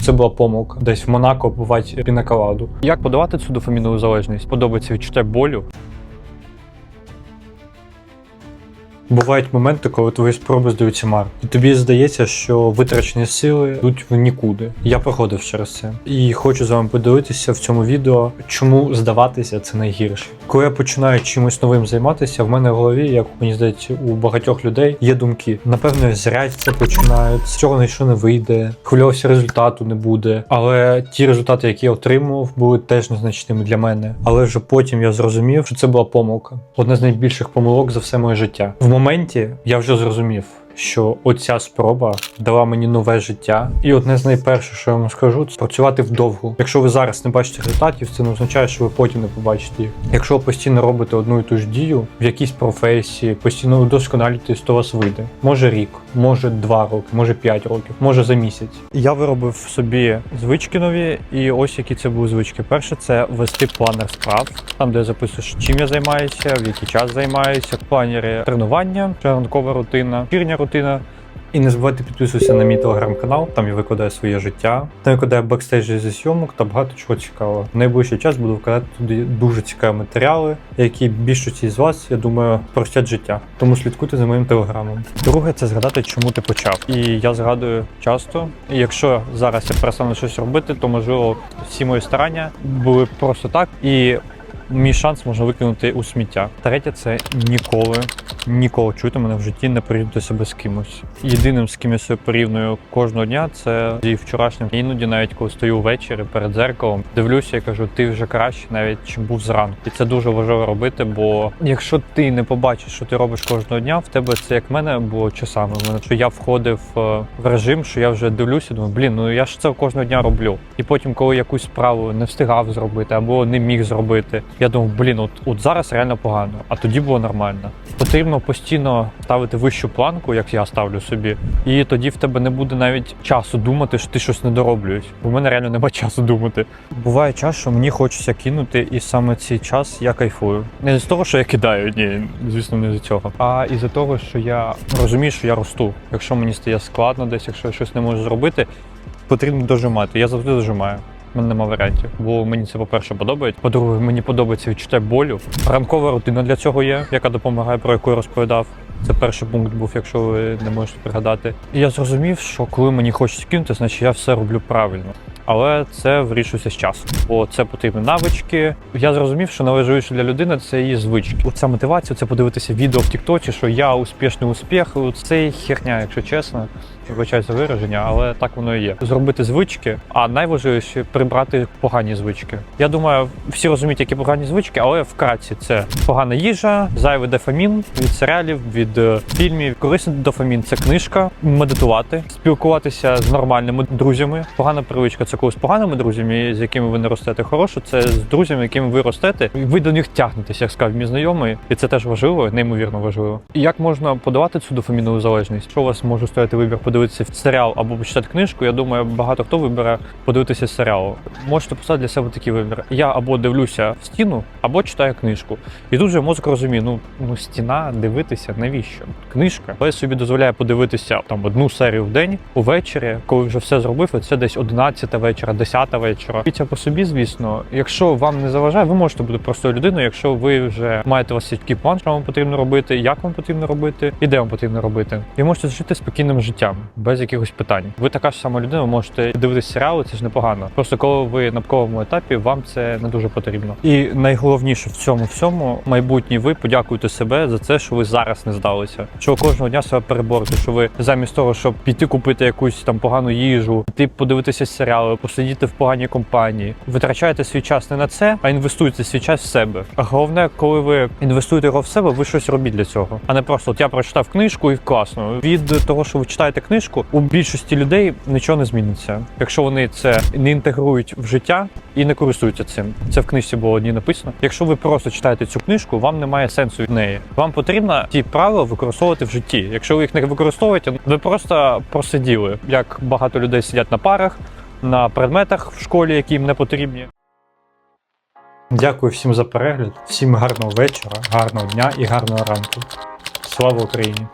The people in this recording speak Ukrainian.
Це була помилка. Десь в Монако бувати пінаколаду. Як подавати цю дофамінову залежність? Подобається відчуття болю. Бувають моменти, коли твої спроби здаються марно. І тобі здається, що витрачені сили йдуть в нікуди. Я проходив через це. І хочу з вами поділитися в цьому відео, чому здаватися це найгірше. Коли я починаю чимось новим займатися, в мене в голові, як мені здається, у багатьох людей є думки. Напевно, зря це починають, з цього нічого не вийде, хвилювався результату не буде. Але ті результати, які я отримував, були теж незначними для мене. Але вже потім я зрозумів, що це була помилка. Одна з найбільших помилок за все моє життя. В моменті я вже зрозумів. Що оця спроба дала мені нове життя, і одне з найперших, що я вам скажу, це працювати вдовго. Якщо ви зараз не бачите результатів, це не означає, що ви потім не побачите їх. Якщо ви постійно робите одну і ту ж дію в якійсь професії, постійно удосконалюєтесь, то вас вийде. Може рік, може два роки, може п'ять років, може за місяць. Я виробив собі звички нові, і ось які це були звички. Перше це вести планер справ, там де записуєш, чим я займаюся, в який час займаюся, в планері тренування, ранкова рутина, вечірня рутина. І не забувайте підписуватися на мій телеграм-канал, там я викладаю своє життя. Там викладаю бекстейджі зі зйомок та багато чого цікавого. В найближчий час буду викладати туди дуже цікаві матеріали, які більшості з вас, я думаю, простять життя. Тому слідкуйте за моїм телеграмом. Друге, це згадати, чому ти почав. І я згадую часто. І якщо зараз я перестану щось робити, то можливо всі мої старання були просто так. І Мій шанс можна викинути у сміття. Третє це ніколи, ніколи чуйте мене в житті не порівнюйте себе з кимось. Єдиним, з ким я себе порівнюю кожного дня, це зі вчорашнім. Іноді, навіть коли стою ввечері перед дзеркалом, дивлюся і кажу, ти вже краще, навіть чим був зранку. І це дуже важливо робити. Бо якщо ти не побачиш, що ти робиш кожного дня, в тебе це як мене було часами. В мене що я входив е, в режим, що я вже дивлюся, думаю, блін, ну я ж це кожного дня роблю. І потім, коли якусь справу не встигав зробити або не міг зробити, я думав, блін, от, от зараз реально погано, а тоді було нормально. Потрібно постійно ставити вищу планку, як я ставлю собі, і тоді в тебе не буде навіть часу думати, що ти щось не дороблюєш. Бо в мене реально немає часу думати. Буває час, що мені хочеться кинути, і саме цей час я кайфую. Не з того, що я кидаю, ні, звісно, не з цього. А із-за того, що я розумію, що я росту. Якщо мені стає складно десь, якщо я щось не можу зробити, потрібно дожимати. Я завжди дожимаю. Мене нема варіантів, бо мені це, по-перше, подобається. По-друге, мені подобається відчуття болю. Ранкова рутина для цього є, яка допомагає, про яку я розповідав. Це перший пункт був, якщо ви не можете пригадати. І я зрозумів, що коли мені хочеться кинути, значить я все роблю правильно. Але це вирішується з часом, бо це потрібні навички. Я зрозумів, що найважливіше для людини це її звички. Оця мотивація, це подивитися відео в Тіктоці, що я успішний успіх. Це херня, якщо чесно. Вибачаю вираження, але так воно і є. Зробити звички, а найважливіше прибрати погані звички. Я думаю, всі розуміють, які погані звички, але вкратці це погана їжа, зайвий дофамін від серіалів, від е, фільмів. Корисний дофамін це книжка, медитувати, спілкуватися з нормальними друзями. Погана привичка це коли з поганими друзями, з якими ви не ростете. Хороше це з друзями, якими ви ростете. Ви до них тягнетеся, як сказав мій знайомий, і це теж важливо, неймовірно важливо. І як можна подавати цю дофамінову залежність? Що у вас може стояти вибір подивитися серіал або почитати книжку? Я думаю, багато хто вибере подивитися серіал. Можете поставити для себе такий вибір. Я або дивлюся в стіну, або читаю книжку. І тут же мозок розуміє, ну ну стіна дивитися, навіщо? Книжка, але собі дозволяє подивитися там одну серію в день увечері, коли вже все зробив. і Це десь 11 вечора, 10 вечора. Це по собі, звісно, якщо вам не заважає, ви можете бути простою людиною, якщо ви вже маєте у вас такий план, що вам потрібно робити, як вам потрібно робити, і де вам потрібно робити. І можете жити спокійним життям без якихось питань. Ви така ж сама людина, ви можете дивитися серіали, це ж непогано. Просто коли ви на пковому етапі, вам це не дуже потрібно. І найголовніше в цьому всьому майбутній ви подякуєте себе за це, що ви зараз не здалися. Що кожного дня себе переборете, що ви замість того, щоб піти купити якусь там погану їжу, піти подивитися серіали, посидіти в поганій компанії, витрачаєте свій час не на це, а інвестуєте свій час в себе. А головне, коли ви інвестуєте його в себе, ви щось робіть для цього, а не просто от я прочитав книжку і класно. Від того, що ви читаєте книжку, у більшості людей нічого не зміниться, якщо вони це не інтегрують в життя і не користуються цим. Це в книжці було одні написано. Якщо ви просто читаєте цю книжку, вам немає сенсу в неї. Вам потрібно ті правила використовувати в житті. Якщо ви їх не використовуєте, ви просто просиділи, як багато людей сидять на парах, на предметах в школі, які їм не потрібні. Дякую всім за перегляд, всім гарного вечора, гарного дня і гарного ранку. Слава Україні!